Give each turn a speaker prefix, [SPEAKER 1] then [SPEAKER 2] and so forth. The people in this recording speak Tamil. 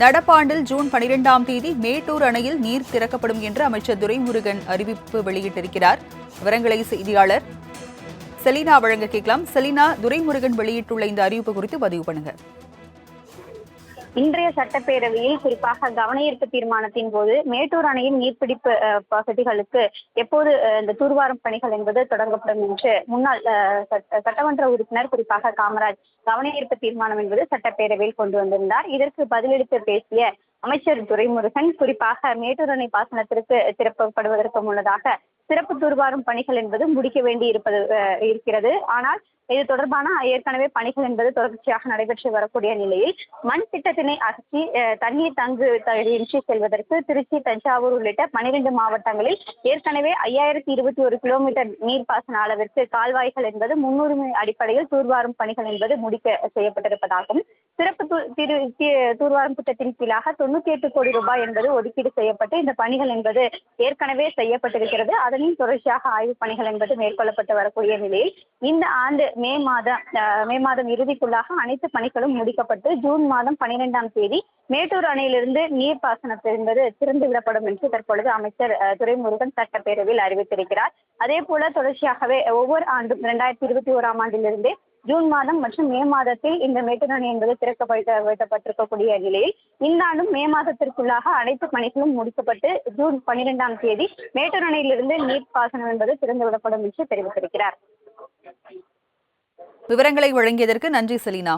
[SPEAKER 1] நடப்பாண்டில் ஜூன் பனிரெண்டாம் தேதி மேட்டூர் அணையில் நீர் திறக்கப்படும் என்று அமைச்சர் துரைமுருகன் அறிவிப்பு வெளியிட்டிருக்கிறார். விவரங்களை செய்தியாளர் செலினா வழங்க கேட்கலாம். செலினா துரைமுருகன் வெளியிட்டுள்ள இந்த அறிவிப்பு குறித்து பதிவு பண்ணுங்க.
[SPEAKER 2] இன்றைய சட்டப்பேரவையில் குறிப்பாக கவனஈர்ப்பு தீர்மானத்தின் போது மேட்டூர் அணையின் நீர்பிடிப்பு பகுதிகளுக்கு எப்போது இந்த தூர்வாரும் பணிகள் என்பது தொடங்கப்படும் என்று முன்னாள் சட்ட- சட்டமன்ற உறுப்பினர் குறிப்பாக காமராஜ் கவனஈர்ப்பு தீர்மானம் என்பது சட்டப்பேரவையில் கொண்டு வந்திருந்தார். இதற்கு பதிலளித்து பேசிய அமைச்சர் துரைமுருகன் குறிப்பாக மேட்டூர் அணை பாசனத்திற்கு திறப்பப்படுவதற்கு முன்னதாக சிறப்பு தூர்வாரும் பணிகள் என்பது முடிக்க வேண்டி இருப்பது இருக்கிறது. ஆனால் இது தொடர்பான ஏற்கனவே பணிகள் என்பது தொடர்ச்சியாக நடைபெற்று வரக்கூடிய நிலையில் மண் திட்டத்தினை அகற்றி அஹ், தண்ணீர் தங்கு தடையின்றி செல்வதற்கு திருச்சி தஞ்சாவூர் உள்ளிட்ட பனிரெண்டு மாவட்டங்களில் ஏற்கனவே ஐயாயிரத்தி இருபத்தி ஒரு கிலோமீட்டர் நீர்ப்பாசன அளவிற்கு கால்வாய்கள் என்பது முன்னுரிமை அடிப்படையில் தூர்வாரும் பணிகள் என்பது முடிக்க செய்யப்பட்டிருப்பதாகவும் சிறப்பு தூ- திரு- தி- தூர்வாரும் திட்டத்தின் கீழாக தொண்ணூத்தி எட்டு கோடி ரூபாய் என்பது ஒதுக்கீடு செய்யப்பட்டு இந்த பணிகள் என்பது ஏற்கனவே செய்யப்பட்டிருக்கிறது. அதனின் தொடர்ச்சியாக ஆய்வுப் பணிகள் என்பது மேற்கொள்ளப்பட்டு வரக்கூடிய நிலையில் இந்த ஆண்டு மே மாதம் மே மாதம் இறுதிக்குள்ளாக அனைத்து பணிகளும் முடிக்கப்பட்டு ஜூன் மாதம் பனிரெண்டாம் தேதி மேட்டூர் அணையிலிருந்து நீர்ப்பாசனத்தை என்பது திறந்து விடப்படும் என்று தற்பொழுது அமைச்சர் துரைமுருகன் சட்டப்பேரவையில் அறிவித்திருக்கிறார். அதே போல தொடர்ச்சியாகவே ஒவ்வொரு ஆண்டும் இரண்டாயிரத்தி இருபத்தி ஓராம் ஆண்டிலிருந்தே ஜூன் மாதம் மற்றும் மே மாதத்தில் இந்த மேட்டூர் என்பது திறக்கப்பட்டிருக்கக்கூடிய நிலையில் இந்த ஆண்டும் மே மாதத்திற்குள்ளாக அனைத்து பணிகளும் முடிக்கப்பட்டு ஜூன் பனிரெண்டாம் தேதி மேட்டூர் அணையிலிருந்து நீர்ப்பாசனம் என்பது திறந்துவிடப்படும் என்று தெரிவித்திருக்கிறார்.
[SPEAKER 1] விவரங்களை வழங்கியதற்கு நன்றி செலினா.